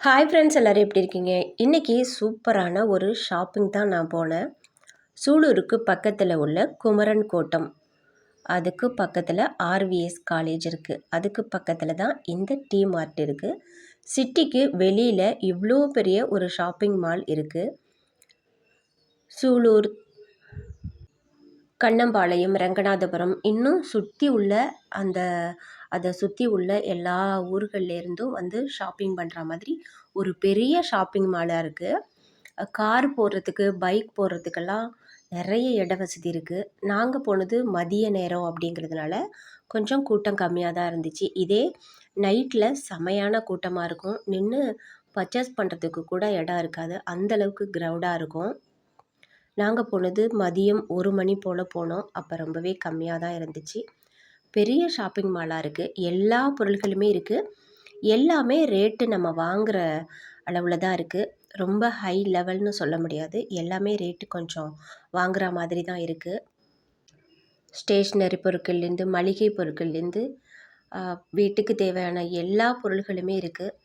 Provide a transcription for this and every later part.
Hi friends எல்லோரும் எப்படி இருக்கீங்க? இன்றைக்கி சூப்பரான ஒரு ஷாப்பிங் தான் நான் போனேன். சூலூருக்கு பக்கத்தில் உள்ள குமரன் கோட்டம். அதுக்கு பக்கத்தில் ஆர்விஎஸ் காலேஜ் இருக்குது அதுக்கு பக்கத்தில் தான் இந்த டீ மார்ட் இருக்குது சிட்டிக்கு வெளியில் இவ்வளோ பெரிய ஒரு ஷாப்பிங் மால் இருக்குது சூலூர் கண்ணம்பாளையம் ரங்கநாதபுரம் இன்னும் சுற்றி உள்ள அந்த அதை சுற்றி உள்ள எல்லா ஊர்கள்லேருந்தும் வந்து ஷாப்பிங் பண்ணுற மாதிரி ஒரு பெரிய ஷாப்பிங் மாலாக இருக்குது கார் போடுறதுக்கு பைக் போடுறதுக்கெல்லாம் நிறைய இட வசதி இருக்குது நாங்கள் போனது மதிய நேரம் அப்படிங்கிறதுனால கொஞ்சம் கூட்டம் கம்மியாக தான் இருந்துச்சு. இதே நைட்டில் செமையான கூட்டமாக இருக்கும். நின்று பர்ச்சேஸ் பண்ணுறதுக்கு கூட இடம் இருக்காது. அந்தளவுக்கு க்ரௌடாக இருக்கும். நாங்கள் போனது மதியம் ஒரு மணி போல் போனோம். அப்போ ரொம்பவே கம்மியாக தான் இருந்துச்சு. பெரிய ஷாப்பிங் மாலாக இருக்குது எல்லா பொருள்களுமே இருக்குது எல்லாமே ரேட்டு நம்ம வாங்குகிற அளவில் தான் இருக்குது ரொம்ப ஹை லெவல்னு சொல்ல முடியாது. எல்லாமே ரேட்டு கொஞ்சம் வாங்குகிற மாதிரி தான் இருக்குது ஸ்டேஷ்னரி பொருட்கள்லேருந்து மளிகை பொருட்கள்லேருந்து வீட்டுக்கு தேவையான எல்லா பொருள்களுமே இருக்குது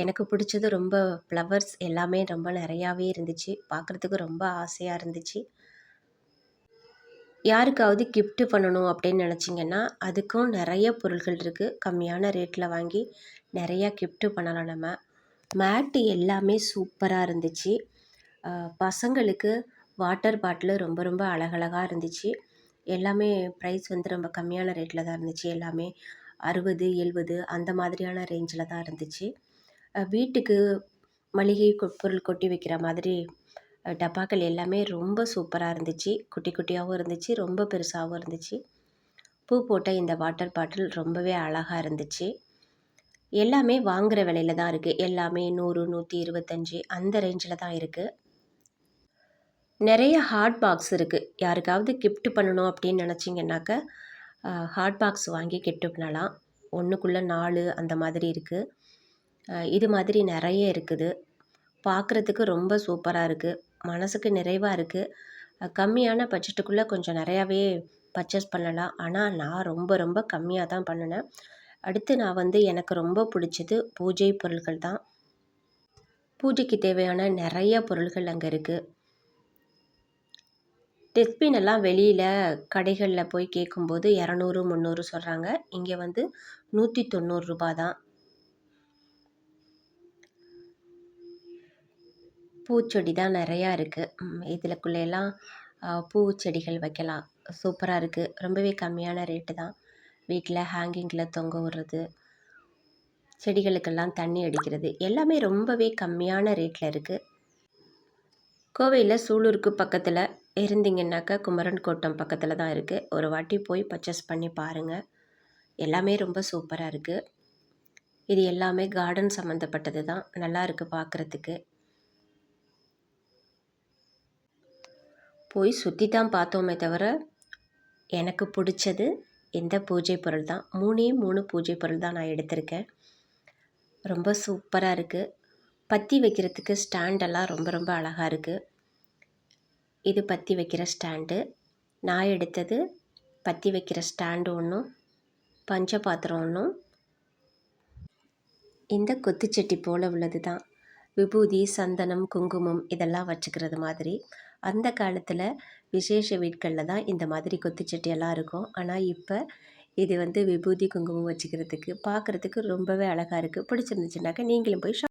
எனக்கு பிடிச்சது ரொம்ப ஃப்ளவர்ஸ் எல்லாமே ரொம்ப நிறையாவே இருந்துச்சு. பார்க்குறதுக்கு ரொம்ப ஆசையாக இருந்துச்சு. யாருக்காவது கிஃப்ட்டு பண்ணணும் அப்படின்னு நினச்சிங்கன்னா அதுக்கும் நிறைய பொருள்கள் இருக்குது கம்மியான ரேட்டில் வாங்கி நிறையா கிஃப்ட்டு பண்ணலாம் நம்ம. மேட்டு எல்லாமே சூப்பராக இருந்துச்சு. பசங்களுக்கு வாட்டர் பாட்டிலு ரொம்ப ரொம்ப அழகழகாக இருந்துச்சு. எல்லாமே ப்ரைஸ் வந்து ரொம்ப கம்மியான ரேட்டில் தான் இருந்துச்சு. எல்லாமே அறுபது எழுபது அந்த மாதிரியான ரேஞ்சில் தான் இருந்துச்சு. வீட்டுக்கு மளிகை பொருள் கொட்டி வைக்கிற மாதிரி டப்பாக்கள் எல்லாமே ரொம்ப சூப்பராக இருந்துச்சு. குட்டி குட்டியாகவும் இருந்துச்சு ரொம்ப பெருசாகவும் இருந்துச்சு. பூ போட்ட இந்த வாட்டர் பாட்டில் ரொம்பவே அழகாக இருந்துச்சு. எல்லாமே வாங்குகிற விலையில தான் இருக்குது எல்லாமே நூறு நூற்றி இருபத்தஞ்சி அந்த ரேஞ்சில் தான் இருக்குது நிறைய ஹாட் பாக்ஸ் இருக்குது யாருக்காவது கிஃப்ட் பண்ணணும் அப்படின்னு நினச்சிங்கன்னாக்க ஹாட் பாக்ஸ் வாங்கி கிஃப்ட் பண்ணலாம். ஒன்றுக்குள்ளே நாலு அந்த மாதிரி இருக்குது இது மாதிரி நிறைய இருக்குது. பார்க்குறதுக்கு ரொம்ப சூப்பராக இருக்குது மனதுக்கு நிறைவாக இருக்குது கம்மியான பட்ஜெட்டுக்குள்ளே கொஞ்சம் நிறையாவே பர்ச்சேஸ் பண்ணலாம். ஆனால் நான் ரொம்ப ரொம்ப கம்மியாக தான் பண்ணினேன். அடுத்து நான் வந்து எனக்கு ரொம்ப பிடிச்சது பூஜை பொருட்கள் தான். பூஜைக்கு தேவையான நிறைய பொருள்கள் அங்கே இருக்குது டெஸ்பின் எல்லாம் வெளியில் கடைகளில் போய் கேட்கும்போது இரநூறு முந்நூறு சொல்கிறாங்க இங்கே வந்து நூற்றி தொண்ணூறுரூபா தான். பூச்செடி தான் நிறையா இருக்குது இதுலக்குள்ளெல்லாம் பூச்செடிகள் வைக்கலாம். சூப்பராக இருக்குது ரொம்பவே கம்மியான ரேட்டு தான். வீட்டில் ஹேங்கிங்கில் தொங்க விடுறது செடிகளுக்கெல்லாம் தண்ணி அடிக்கிறது எல்லாமே ரொம்பவே கம்மியான ரேட்டில் இருக்குது கோவையில் சூலூருக்கு பக்கத்தில் இருந்தீங்கன்னாக்கா குமரன் கோட்டம் பக்கத்தில் தான் இருக்குது ஒரு வாட்டி போய் பர்ச்சேஸ் பண்ணி பாருங்கள் எல்லாமே ரொம்ப சூப்பராக இருக்குது இது எல்லாமே கார்டன் சம்மந்தப்பட்டது தான். நல்லா இருக்குது பார்க்குறதுக்கு போய் சுற்றி தான் பார்த்தோமே தவிர எனக்கு பிடிச்சது இந்த பூஜை பொருள் தான் மூணே மூணு பூஜை பொருள் தான் நான் எடுத்திருக்கேன். ரொம்ப சூப்பராக இருக்குது பற்றி வைக்கிறதுக்கு ஸ்டாண்டெல்லாம் ரொம்ப ரொம்ப அழகாக இருக்குது இது பற்றி வைக்கிற ஸ்டாண்டு. நான் எடுத்தது பற்றி வைக்கிற ஸ்டாண்டு ஒன்றும் பஞ்ச பாத்திரம் ஒன்றும் இந்த கொத்துச்சட்டி போல் உள்ளது தான் விபூதி சந்தனம் குங்குமம் இதெல்லாம் வச்சுக்கிறது மாதிரி. அந்த காலத்தில் விசேஷ வீட்களில் தான் இந்த மாதிரி கொத்துச்சட்டியெல்லாம் இருக்கும். ஆனால் இப்போ இது வந்து விபூதி குங்குமம் வச்சுக்கிறதுக்கு பார்க்குறதுக்கு ரொம்பவே அழகாக இருக்குது பிடிச்சிருந்துச்சுனாக்கா நீங்களும் போய்